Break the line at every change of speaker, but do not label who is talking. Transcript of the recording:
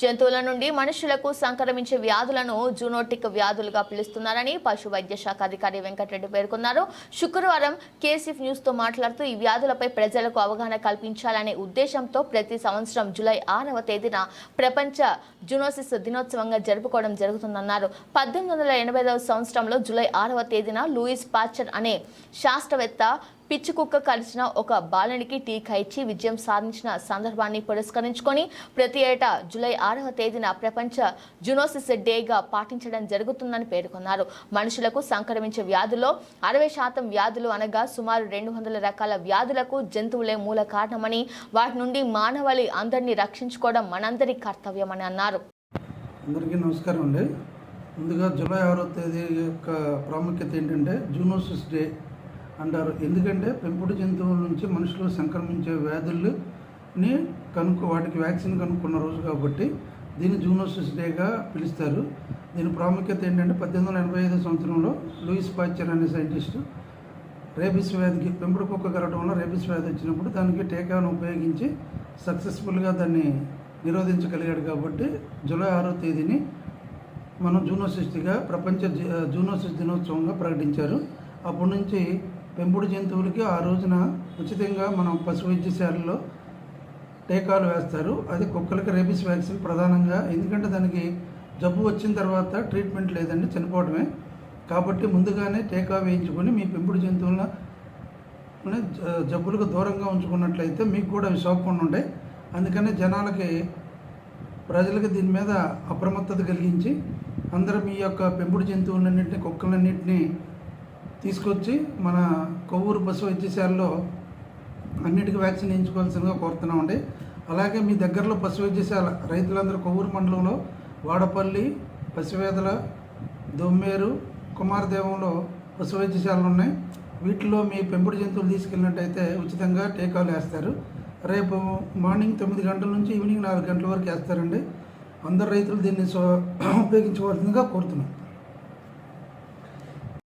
జంతువుల నుండి మనుషులకు సంక్రమించే వ్యాధులను జూనోటిక్ వ్యాధులుగా పిలుస్తున్నారని పశు వైద్య శాఖ అధికారి వెంకటరెడ్డి పేర్కొన్నారు. శుక్రవారం కేసీఎఫ్ న్యూస్తో మాట్లాడుతూ ఈ వ్యాధులపై ప్రజలకు అవగాహన కల్పించాలనే ఉద్దేశంతో ప్రతి సంవత్సరం జూలై ఆరవ తేదీన ప్రపంచ జూనోసిస్ దినోత్సవంగా జరుపుకోవడం జరుగుతుందన్నారు. పద్దెనిమిది వందల ఎనభైదవ సంవత్సరంలో జూలై ఆరవ తేదీన లూయిస్ పాచర్ అనే శాస్త్రవేత్త పిచ్చి కుక్క కలిసిన ఒక బాలనికి టీకా ఇచ్చి విజయం సాధించిన సందర్భాన్ని పురస్కరించుకొని ప్రతి ఏటా జూలై ఆరవ తేదీన ప్రపంచ జునోసిస్ డేగా పాటించడం జరుగుతుందని పేర్కొన్నారు. మనుషులకు సంక్రమించే వ్యాధుల్లో అరవై శాతం వ్యాధులు అనగా సుమారు రెండు వందల రకాల వ్యాధులకు జంతువులే మూల కారణమని వాటి నుండి మానవాళి అందరినీ రక్షించుకోవడం మనందరి కర్తవ్యమని అన్నారు.
అందరికీ నమస్కారం అండి. ముందుగా జూలై ఆరో తేదీ యొక్క ప్రాముఖ్యత ఏంటంటే జూనోసిస్ డే అంటారు. ఎందుకంటే పెంపుడు జంతువుల నుంచి మనుషులు సంక్రమించే వ్యాధుల్ని కనుక్కో వాటికి వ్యాక్సిన్ కనుక్కున్న రోజు కాబట్టి దీన్ని జూనోసిస్ డేగా పిలుస్తారు. దీని ప్రాముఖ్యత ఏంటంటే పద్దెనిమిది వందల ఎనభై ఐదో సంవత్సరంలో లూయిస్ పాచర్ అనే సైంటిస్టు రేబిస్ వ్యాధికి పెంపుడు కుక్క కరవడం వల్ల రేబిస్ వ్యాధి వచ్చినప్పుడు దానికి టీకాను ఉపయోగించి సక్సెస్ఫుల్గా దాన్ని నిరోధించగలిగాడు కాబట్టి జూలై ఆరో తేదీని మనం జూనోసిస్గా ప్రపంచ జూనోసిస్ దినోత్సవంగా ప్రకటించారు. అప్పటి నుంచి పెంపుడు జంతువులకి ఆ రోజున ఉచితంగా మనం పశు వైద్యశాలలో టీకాలు వేస్తారు. అది కుక్కలకి రేబిస్ వ్యాక్సిన్ ప్రధానంగా. ఎందుకంటే దానికి జబ్బు వచ్చిన తర్వాత ట్రీట్మెంట్ లేదండి చనిపోవడమే. కాబట్టి ముందుగానే టీకా వేయించుకొని మీ పెంపుడు జంతువులను జబ్బులకు దూరంగా ఉంచుకున్నట్లయితే మీకు కూడా అవి సోకకుండా ఉంటాయి. అందుకనే జనాలకి ప్రజలకు దీని మీద అప్రమత్తత కలిగించి అందరూ మీ యొక్క పెంపుడు జంతువులన్నింటినీ కుక్కలన్నింటినీ తీసుకొచ్చి మన కొవ్వూరు పశు వైద్యశాలలో అన్నిటికీ వ్యాక్సిన్ వేయించుకోవాల్సిందిగా కోరుతున్నామండి. అలాగే మీ దగ్గరలో పశు వైద్యశాల రైతులందరూ కొవ్వూరు మండలంలో వాడపల్లి పసివేదల దొమ్మేరు కుమారదేవంలో పశు వైద్యశాలలు ఉన్నాయి. వీటిలో మీ పెంపుడు జంతువులు తీసుకెళ్ళినట్టయితే ఉచితంగా టీకాలు వేస్తారు. రేపు మార్నింగ్ తొమ్మిది గంటల నుంచి ఈవినింగ్ నాలుగు గంటల వరకు వేస్తారండి. అందరు రైతులు దీన్ని సో ఉపయోగించవలసిందిగా కోరుతున్నాం.